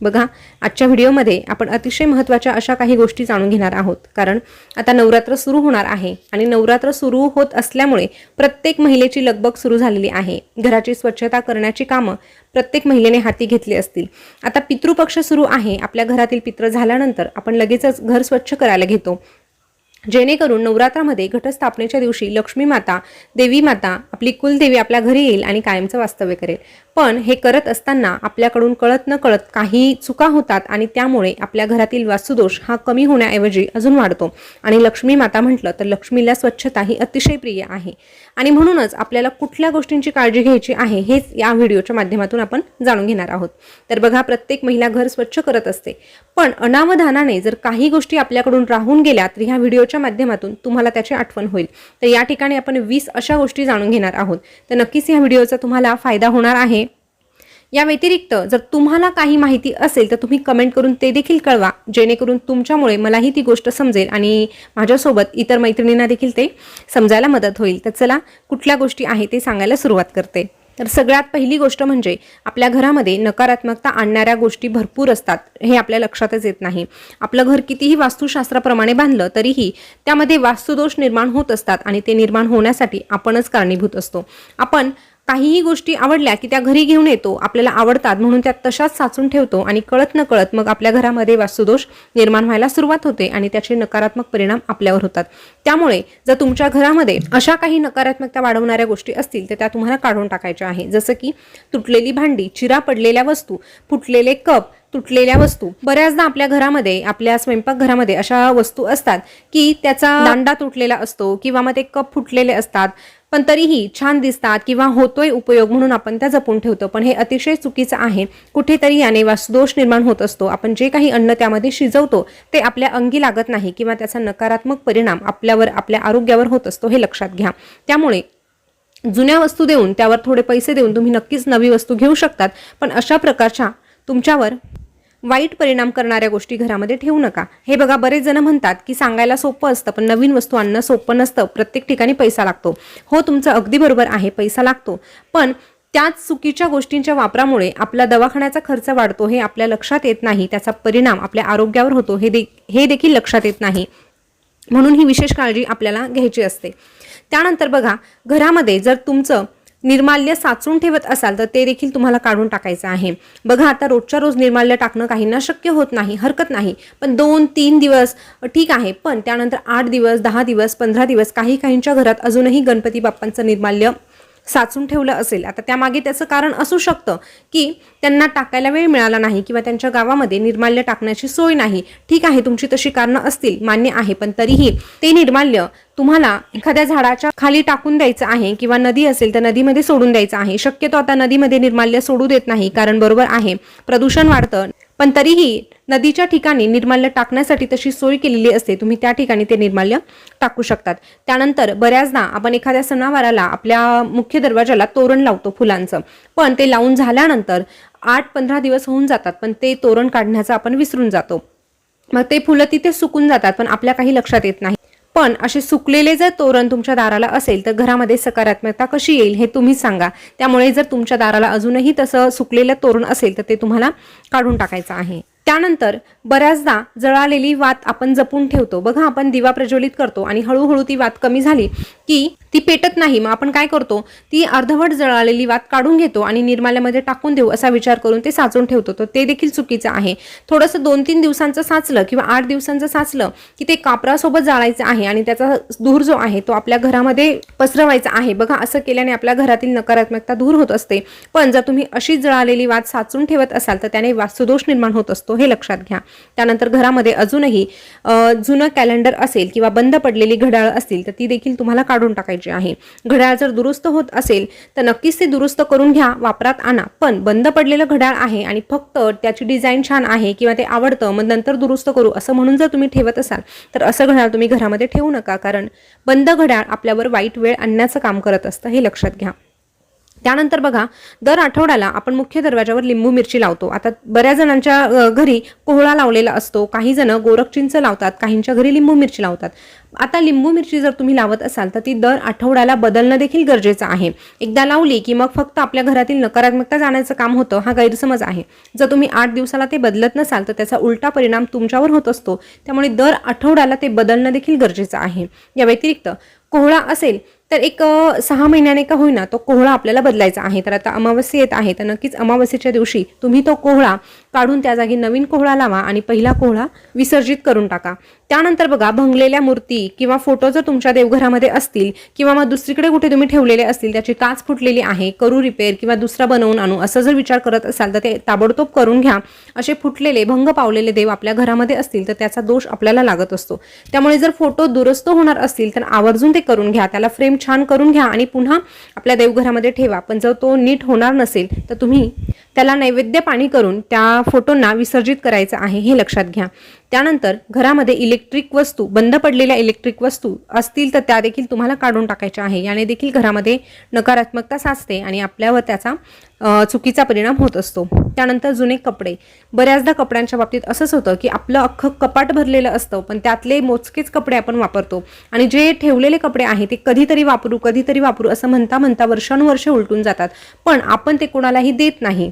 बघा आजच्या व्हिडिओमध्ये आपण अतिशय महत्त्वाच्या अशा काही गोष्टी जाणून घेणार आहोत. कारण आता नवरात्र सुरू होणार आहे आणि नवरात्र सुरू होत असल्यामुळे प्रत्येक महिलेची लगबग सुरू झालेली आहे. घराची स्वच्छता करण्याची कामं प्रत्येक महिलेने हाती घेतली असतील. आता पितृपक्ष सुरू आहे. आपल्या घरातील पित्र झाल्यानंतर आपण लगेचच घर स्वच्छ करायला घेतो. जेणेकरून नवरात्रामध्ये घटस्थापनेच्या दिवशी लक्ष्मी माता देवी माता आपली कुलदेवी आपल्या घरी येईल आणि कायमचं वास्तव्य करेल. पण हे करत असताना आपल्याकडून कळत न कळत काही चुका होतात आणि त्यामुळे आपल्या घरातील वास्तुदोष हा कमी होण्याऐवजी अजून वाढतो. आणि लक्ष्मी माता म्हटलं तर लक्ष्मीला स्वच्छता ही अतिशय प्रिय आहे. आणि म्हणूनच आपल्याला कुठल्या गोष्टींची काळजी घ्यायची आहे हेच या व्हिडिओच्या माध्यमातून आपण जाणून घेणार आहोत. तर बघा प्रत्येक महिला घर स्वच्छ करत असते. पण अनावधानाने जर काही गोष्टी आपल्याकडून राहून गेल्या तर ह्या व्हिडिओच्या माध्यमातून तुम्हाला त्याची आठवण होईल. तर या ठिकाणी आपण वीस अशा गोष्टी जाणून घेणार आहोत. तर नक्कीच या व्हिडिओचा तुम्हाला फायदा होणार आहे. या व्यतिरिक्त जर तुम्हाला काही माहिती असेल तर तुम्ही कमेंट करून ते देखील कळवा जेणेकरून तुमच्यामुळे मलाही ती गोष्ट समजेल आणि माझ्यासोबत इतर मैत्रिणींना देखील ते समजायला मदत होईल. तर चला कुठल्या गोष्टी आहे ते सांगायला सुरुवात करते. तर सगळ्यात पहिली गोष्ट म्हणजे आपल्या घरामध्ये नकारात्मकता आणणाऱ्या गोष्टी भरपूर असतात हे आपल्या लक्षातच येत नाही. आपलं घर कितीही वास्तुशास्त्राप्रमाणे बांधलं तरीही त्यामध्ये वास्तुदोष निर्माण होत असतात आणि ते निर्माण होण्यासाठी आपणच कारणीभूत असतो. आपण काहीही गोष्टी आवडल्या की त्या घरी घेऊन येतो आपल्याला आवडतात म्हणून त्या तशाच साचून ठेवतो आणि कळत न कळत मग आपल्या घरामध्ये वास्तुदोष निर्माण व्हायला सुरुवात होते आणि त्याचे नकारात्मक परिणाम आपल्यावर होतात. त्यामुळे जर तुमच्या घरामध्ये अशा काही नकारात्मकता वाढवणाऱ्या गोष्टी असतील तर त्या तुम्हाला काढून टाकायच्या आहे. जसं की तुटलेली भांडी चिरा पडलेल्या वस्तू फुटलेले कप तुटलेल्या वस्तू. बऱ्याचदा आपल्या घरामध्ये आपल्या स्वयंपाकघरामध्ये अशा वस्तू असतात की त्याचा दांडा तुटलेला असतो किंवा मग ते कप फुटलेले असतात. पण तरीही छान दिसतात किंवा होतोय उपयोग म्हणून आपण त्या जपून ठेवतो. पण हे अतिशय चुकीचं आहे. कुठेतरी याने वासदोष निर्माण होत असतो. आपण जे काही अन्न त्यामध्ये शिजवतो ते आपल्या अंगी लागत नाही किंवा त्याचा नकारात्मक परिणाम आपल्यावर आपल्या आरोग्यावर होत असतो हे लक्षात घ्या. त्यामुळे जुन्या वस्तू देऊन त्यावर थोडे पैसे देऊन तुम्ही नक्कीच नवी वस्तू घेऊ शकतात. पण अशा प्रकारच्या तुमच्यावर वाईट परिणाम करणाऱ्या गोष्टी घरामध्ये ठेवू नका. हे बघा बरेच जण म्हणतात की सांगायला सोपं असतं पण नवीन वस्तू आणणं सोपं नसतं. प्रत्येक ठिकाणी पैसा लागतो. हो तुमचं अगदी बरोबर आहे पैसा लागतो. पण त्याच चुकीच्या गोष्टींच्या वापरामुळे आपला दवाखान्याचा खर्च वाढतो हे आपल्या लक्षात येत नाही. त्याचा परिणाम आपल्या आरोग्यावर होतो हे दे हे देखील लक्षात येत नाही. म्हणून ही विशेष काळजी आपल्याला घ्यायची असते. त्यानंतर बघा घरामध्ये जर तुमचं निर्माल्य साचून ठेवत असाल तर ते देखील तुम्हाला काढून टाकायचं आहे. बघा आता रोजच्या रोज निर्माल्य टाकणं काहींना शक्य होत नाही हरकत नाही. पण दोन तीन दिवस ठीक आहे पण त्यानंतर आठ दिवस दहा दिवस पंधरा दिवस काही काहींच्या घरात अजूनही गणपती बाप्पांचं निर्माल्य साचून ठेवलं असेल. आता त्यामागे त्याचं कारण असू शकतं की त्यांना टाकायला वेळ मिळाला नाही किंवा त्यांच्या गावामध्ये निर्माल्य टाकण्याची सोय नाही. ठीक आहे तुमची तशी कारणं असतील मान्य आहे पण तरीही ते निर्माल्य तुम्हाला एखाद्या झाडाच्या खाली टाकून द्यायचं आहे किंवा नदी असेल तर नदीमध्ये सोडून द्यायचं आहे. शक्यतो आता नदीमध्ये निर्माल्य सोडू देत नाही कारण बरोबर आहे प्रदूषण वाढतं. पण तरीही नदीच्या ठिकाणी निर्माल्य टाकण्यासाठी तशी सोय केलेली असते. तुम्ही त्या ठिकाणी ते निर्माल्य टाकू शकतात. त्यानंतर बऱ्याचदा आपण एखाद्या सणावाराला आपल्या मुख्य दरवाजाला तोरण लावतो फुलांचं. पण ते लावून झाल्यानंतर आठ पंधरा दिवस होऊन जातात पण ते तोरण काढण्याचं आपण विसरून जातो. मग ते फुलं तिथे सुकून जातात पण आपल्या काही लक्षात येत नाही. पण असे सुकलेले जर तोरण तुमच्या दाराला असेल तर घरामध्ये सकारात्मकता कशी येईल हे तुम्हीच सांगा. त्यामुळे जर तुमच्या दाराला अजूनही तसं सुकलेलं तोरण असेल तर ते तुम्हाला काढून टाकायचं आहे. त्यानंतर बऱ्याचदा जळालेली वात आपण जपून ठेवतो. बघा आपण दिवा प्रज्वलित करतो आणि हळूहळू ती वात कमी झाली की ती पेटत नाही. मग आपण काय करतो? ती अर्धवट जळालेली वात काढून घेतो आणि निर्माल्यामध्ये टाकून देऊ असा विचार करून ते साचून ठेवतो. तर ते देखील चुकीचं आहे. थोडंसं दोन तीन दिवसांचं साचलं किंवा आठ दिवसांचं साचलं की ते कापरासोबत जाळायचं आहे आणि त्याचा धूर जो आहे तो आपल्या घरामध्ये पसरवायचा आहे. बघा असं केल्याने आपल्या घरातील नकारात्मकता दूर होत असते. पण जर तुम्ही अशीच जळालेली वात साचून ठेवत असाल तर त्याने वास्तुदोष निर्माण होत असतो हे लक्षात घ्या. त्यानंतर घरामध्ये अजूनही जुनं कॅलेंडर असेल किंवा बंद पडलेली घड्याळ असतील तर ती देखील तुम्हाला काढून टाकायची आहे. घड्याळ जर दुरुस्त होत असेल तर नक्कीच ते दुरुस्त करून घ्या वापरात आणा. पण बंद पडलेलं घड्याळ आहे आणि फक्त त्याची डिझाईन छान आहे किंवा ते आवडतं मग नंतर दुरुस्त करू असं म्हणून जर तुम्ही ठेवत असाल तर असं घड्याळ तुम्ही घरामध्ये ठेवू नका. कारण बंद घड्याळ आपल्यावर वाईट वेळ आणण्याचं काम करत असतं हे लक्षात घ्या. त्यानंतर बघा दर आठवड्याला आपण मुख्य दरवाजावर लिंबू मिरची लावतो. आता बऱ्याच जणांच्या घरी कोहळा लावलेला असतो. काही जण गोरखचिंच लावतात काहींच्या घरी लिंबू मिरची लावतात. आता लिंबू मिरची जर तुम्ही लावत असाल तर ती दर आठवड्याला बदलणं देखील गरजेचं आहे. एकदा लावली की मग फक्त आपल्या घरातील नकारात्मकता जाण्याचं काम होतं हा गैरसमज आहे. जर तुम्ही आठ दिवसाला ते बदलत नसाल तर त्याचा उलटा परिणाम तुमच्यावर होत असतो. त्यामुळे दर आठवड्याला ते बदलणं देखील गरजेचं आहे. या व्यतिरिक्त कोहळा असेल तर एक सहा महिन्याने का होईना तो कोहळा आपल्याला बदलायचा आहे. तर आता अमावस्या येत आहे तर नक्कीच अमावस्येच्या दिवशी तुम्ही तो कोहळा काढून त्या जागी नवीन कोहळा लावा आणि पहिला कोहळा विसर्जित करून टाका. त्यानंतर बघा भंगलेल्या मूर्ती किंवा फोटो जर तुमच्या देवघरामध्ये असतील किंवा मग दुसरीकडे कुठे तुम्ही ठेवलेले असतील त्याची काच फुटलेली आहे करू रिपेअर किंवा दुसरा बनवून आणू असं जर विचार करत असाल तर ते ताबडतोब करून घ्या. असे फुटलेले भंग पावलेले देव आपल्या घरामध्ये असतील तर त्याचा दोष आपल्याला लागत असतो. त्यामुळे जर फोटो दुरुस्त होणार असतील तर आवर्जून ते करून घ्या त्याला फ्रेम छान करून घ्या आणि पुन्हा आपल्या देवघरामध्ये ठेवा. पण जर तो नीट होणार नसेल तर तुम्ही त्याला नैवेद्य पाणी करून त्या फोटोंना विसर्जित करायचं आहे हे लक्षात घ्या. त्यानंतर घरामध्ये इलेक्ट्रिक वस्तू बंद पडलेल्या इलेक्ट्रिक वस्तू असतील तर त्या देखील तुम्हाला काढून टाकायच्या आहे. याने देखील घरामध्ये नकारात्मकता साचते आणि आपल्यावर त्याचा चुकीचा परिणाम होत असतो. त्यानंतर जुने कपडे. बऱ्याचदा कपड्यांच्या बाबतीत असंच होतं की आपलं अख्खं कपाट भरलेलं असतं पण त्यातले मोजकेच कपडे आपण वापरतो. आणि जे ठेवलेले कपडे आहे ते कधीतरी वापरू कधीतरी वापरू असं म्हणता म्हणता वर्षानुवर्षे उलटून जातात. पण आपण ते कोणालाही देत नाही.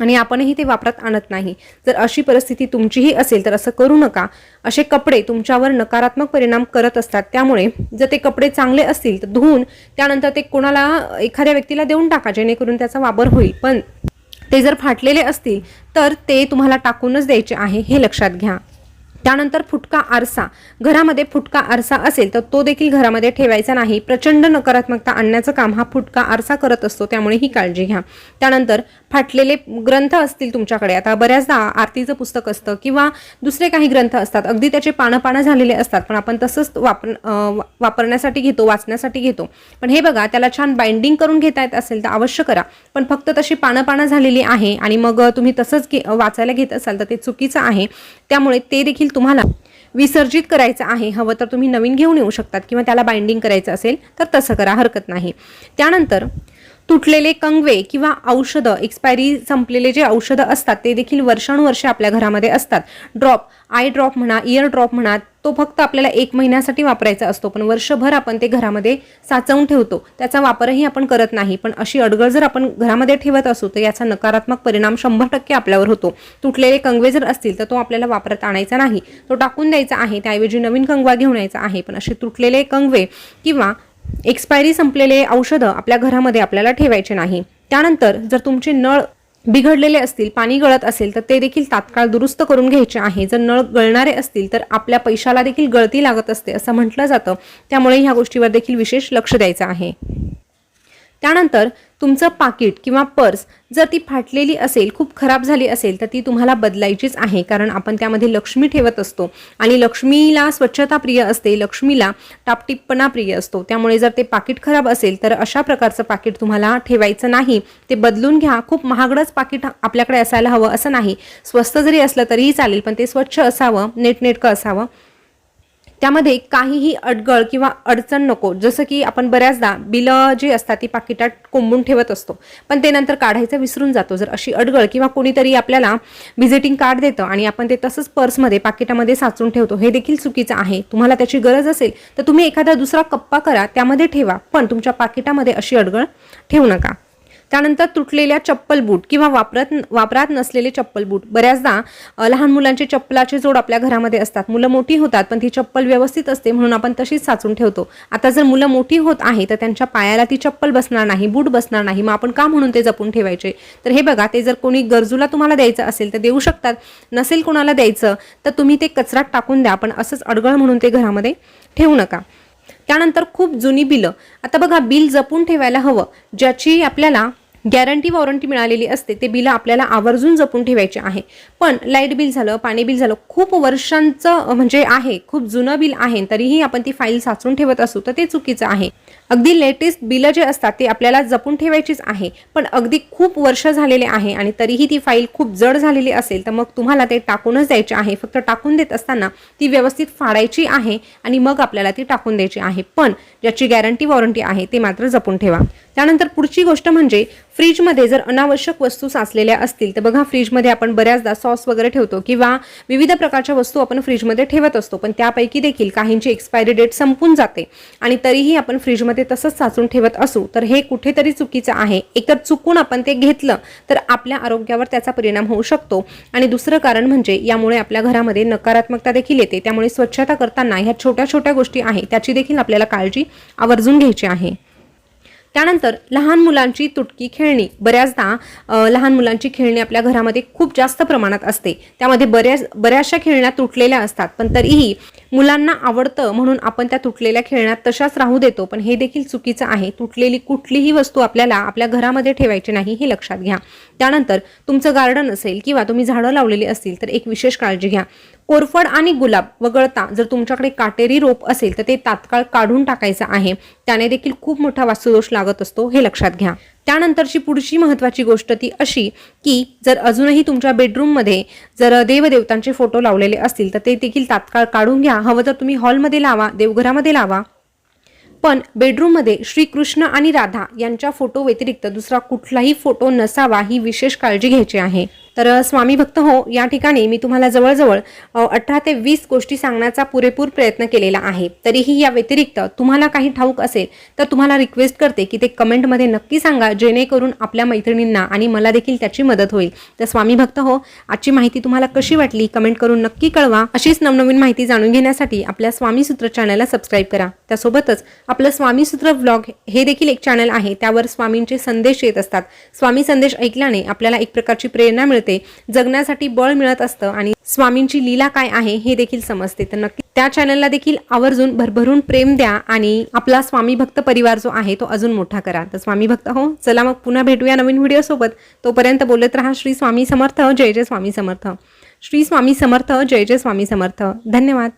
आणि आपणही ते वापरात आणत नाही. जर अशी परिस्थिती तुमचीही असेल तर असं करू नका. असे कपडे तुमच्यावर नकारात्मक परिणाम करत असतात. त्यामुळे जर ते कपडे चांगले असतील तर धुवून त्यानंतर ते कोणाला एखाद्या व्यक्तीला देऊन टाका जेणेकरून त्याचा वापर होईल. पण ते जर फाटलेले असतील तर ते तुम्हाला टाकूनच द्यायचे आहे हे लक्षात घ्या. त्यानंतर फुटका आरसा. घरामध्ये फुटका आरसा असेल तर तो देखील घरामध्ये ठेवायचा नाही. प्रचंड नकारात्मकता आणण्याचं काम हा फुटका आरसा करत असतो त्यामुळे ही काळजी घ्या. त्यानंतर फाटलेले ग्रंथ असतील तुमच्याकडे. आता बऱ्याचदा आरतीचं पुस्तक असतं किंवा दुसरे काही ग्रंथ असतात. अगदी त्याचे पानं पानं झालेले असतात पण आपण तसंच वापर वापरण्यासाठी घेतो वाचण्यासाठी घेतो. पण हे बघा त्याला छान बाइंडिंग करून घेता येत असेल तर अवश्य करा. पण फक्त तशी पानं पानं झालेली आहे आणि मग तुम्ही तसंच घे वाचायला घेत असाल तर ते चुकीचं आहे. त्यामुळे ते देखील तुम्हाला विसर्जित करायचं आहे हवं तर तुम्ही नवीन घेऊन येऊ शकतात किंवा त्याला बाइंडिंग करायचं असेल तर तसं करा हरकत नाही. त्यानंतर तुटलेले कंगवे किंवा औषधं एक्सपायरी संपलेले जे औषधं असतात ते देखील वर्षानुवर्षे आपल्या घरामध्ये असतात. ड्रॉप आय ड्रॉप म्हणा इयर ड्रॉप म्हणा तो फक्त आपल्याला एक महिन्यासाठी वापरायचा असतो पण वर्षभर आपण ते घरामध्ये साचवून ठेवतो. त्याचा वापरही आपण करत नाही पण अशी अडगळ जर आपण घरामध्ये ठेवत असू तर याचा नकारात्मक परिणाम शंभर टक्के आपल्यावर होतो. तुटलेले कंगवे जर असतील तर तो आपल्याला वापरत आणायचा नाही. तो टाकून द्यायचा आहे त्याऐवजी नवीन कंगवा घेऊन यायचा आहे पण असे तुटलेले कंगवे किंवा एक्सपायरी संपलेले औषधं आपल्या घरामध्ये आपल्याला ठेवायचे नाही. त्यानंतर जर तुमचे नळ बिघडलेले असतील पाणी गळत असेल तर ते देखील तात्काळ दुरुस्त करून घ्यायचे आहे. जर नळ गळणारे असतील तर आपल्या पैशाला देखील गळती लागत असते असं म्हटलं जातं. त्यामुळे ह्या गोष्टीवर देखील विशेष लक्ष द्यायचं आहे. त्यानंतर तुमचं पाकिट किंवा पर्स जर ती फाटलेली असेल खूप खराब झाली असेल तर ती तुम्हाला बदलायचीच आहे कारण आपण त्यामध्ये लक्ष्मी ठेवत असतो. आणि लक्ष्मीला स्वच्छता प्रिय असते लक्ष्मीला टापटिपणा प्रिय असतो. त्यामुळे जर ते पाकिट खराब असेल तर अशा प्रकारचं पाकिट तुम्हाला ठेवायचं नाही. ते बदलून घ्या. खूप महागडंच पाकिट आपल्याकडे असायला हवं असं नाही. स्वस्त जरी असलं तरीही चालेल पण ते स्वच्छ असावं नेटनेटकं असावं. त्यामध्ये काहीही अडगळ किंवा अडचण नको. जसं की आपण बऱ्याचदा बिलं जी असतात ती पाकिटात कोंबून ठेवत असतो. पण ते नंतर काढायचं विसरून जातो. जर अशी अडगळ किंवा कोणीतरी आपल्याला व्हिजिटिंग कार्ड देतं आणि आपण ते तसंच पर्समध्ये पाकिटामध्ये साचून ठेवतो हे देखील चुकीचं आहे. तुम्हाला त्याची गरज असेल तर तुम्ही एखादा दुसरा कप्पा करा त्यामध्ये ठेवा. पण तुमच्या पाकिटामध्ये अशी अडगळ ठेवू नका. त्यानंतर तुटलेल्या चप्पल बूट किंवा वापरत वापरात नसलेले चप्पल बूट. बऱ्याचदा लहान मुलांचे चप्पलाचे जोड आपल्या घरामध्ये असतात. मुलं मोठी होतात पण ती चप्पल व्यवस्थित असते म्हणून आपण तशीच साचून ठेवतो. आता जर मुलं मोठी होत आहे तर त्यांच्या पायाला ती चप्पल बसणार नाही बूट बसणार नाही. मग आपण का म्हणून ते जपून ठेवायचे? तर हे बघा ते जर कोणी गरजूला तुम्हाला द्यायचं असेल तर देऊ शकतात. नसेल कोणाला द्यायचं तर तुम्ही ते कचरात टाकून द्या पण असंच अडगळ म्हणून ते घरामध्ये ठेवू नका. त्यानंतर खूप जुनी बिलं. आता बघा बिल जपून ठेवायला हवं ज्याची आपल्याला गॅरंटी वॉरंटी मिळालेली असते ते बिलं आपल्याला आवर्जून जपून ठेवायचे आहे. पण लाइट बिल झालं पाणी बिल झालं खूप वर्षांचं म्हणजे आहे खूप जुनं बिल आहे तरीही आपण ती फाईल साचून ठेवत असू तर ते चुकीचं आहे. अगदी लेटेस्ट बिलं जे असतात ते आपल्याला जपून ठेवायचीच आहे पण अगदी खूप वर्ष झालेले आहे आणि तरीही ती फाईल खूप जड झालेली असेल तर मग तुम्हाला ते टाकूनच द्यायचे आहे. फक्त टाकून देत असताना ती व्यवस्थित फाडायची आहे आणि मग आपल्याला ती टाकून द्यायची आहे. पण ज्याची गॅरंटी वॉरंटी आहे ते मात्र जपून ठेवा. त्यानंतर पुढची गोष्ट म्हणजे फ्रीजमध्ये जर अनावश्यक वस्तू साचलेल्या असतील तर बघा फ्रीजमध्ये आपण बऱ्याचदा सॉस वगैरे ठेवतो किंवा विविध प्रकारच्या वस्तू आपण फ्रीजमध्ये ठेवत असतो पण त्यापैकी देखील काहींची एक्सपायरी डेट संपून जाते आणि तरीही आपण फ्रीजमध्ये तसंच साचून ठेवत असू तर हे कुठेतरी चुकीचं आहे. एकतर चुकून आपण ते घेतलं तर आपल्या आरोग्यावर त्याचा परिणाम होऊ शकतो. आणि दुसरं कारण म्हणजे यामुळे आपल्या घरामध्ये नकारात्मकता देखील येते. त्यामुळे स्वच्छता करताना ह्या छोट्या छोट्या गोष्टी आहे त्याची देखील आपल्याला काळजी आवर्जून घ्यायची आहे. त्यानंतर लहान मुलांची तुटकी खेळणी. बऱ्याचदा लहान मुलांची खेळणी आपल्या घरामध्ये खूप जास्त प्रमाणात असते. त्यामध्ये बऱ्याच बऱ्याचशा खेळण्या तुटलेल्या असतात. पण तरीही मुलांना आवडतं म्हणून आपण त्या तुटलेल्या खेळण्यात तशाच राहू देतो पण हे देखील चुकीचं आहे. तुटलेली कुठलीही वस्तू आपल्याला आपल्या घरामध्ये ठेवायची नाही हे लक्षात घ्या. त्यानंतर तुमचं गार्डन असेल किंवा तुम्ही झाडं लावलेली असतील तर एक विशेष काळजी घ्या. कोरफड आणि गुलाब वगळता जर तुमच्याकडे काटेरी रोप असेल तर ते तात्काळ काढून टाकायचं आहे. त्याने देखील खूप मोठा वास्तुदोष लागत असतो हे लक्षात घ्या. त्यानंतरची पुढची महत्त्वाची गोष्ट ती अशी की जर अजूनही तुमच्या बेडरूममध्ये जर देवदेवतांचे फोटो लावलेले असतील तर ते देखील तात्काळ काढून घ्या. हवं तर तुम्ही हॉलमध्ये लावा देवघरामध्ये लावा. पण बेडरूममध्ये श्रीकृष्ण आणि राधा यांच्या फोटो व्यतिरिक्त दुसरा कुठलाही फोटो नसावा ही विशेष काळजी घ्यायची आहे. तर स्वामी भक्त हो या ठिकाणी मी तुम्हाला जवळजवळ अठरा ते वीस गोष्टी सांगण्याचा पुरेपूर प्रयत्न केलेला आहे. तरीही या व्यतिरिक्त तुम्हाला काही ठाऊक असेल तर तुम्हाला रिक्वेस्ट करते की ते कमेंटमध्ये नक्की सांगा जेणेकरून आपल्या मैत्रिणींना आणि मला देखील त्याची मदत होईल. तर स्वामी भक्त हो आजची माहिती तुम्हाला कशी वाटली कमेंट करून नक्की कळवा. अशीच नवनवीन माहिती जाणून घेण्यासाठी आपल्या स्वामी सूत्र चॅनलला सबस्क्राईब करा. त्यासोबतच आपलं स्वामी सूत्र व्लॉग हे देखील एक चॅनल आहे त्यावर स्वामींचे संदेश येत असतात. स्वामी संदेश ऐकल्याने आपल्याला एक प्रकारची प्रेरणा मिळते. जगण्यासाठी बळ मिळत असतं आणि स्वामींची लीला काय आहे हे देखील समजते. तर नक्की त्या चॅनलला देखील आवर्जून भरभरून प्रेम द्या आणि आपला स्वामी भक्त परिवार जो आहे तो अजून मोठा करा. तर स्वामी भक्त हो चला मग पुन्हा भेटूया नवीन व्हिडिओसोबत तोपर्यंत बोलत राहा श्री स्वामी समर्थ जय जय स्वामी समर्थ. श्री स्वामी समर्थ जय जय स्वामी समर्थ. धन्यवाद.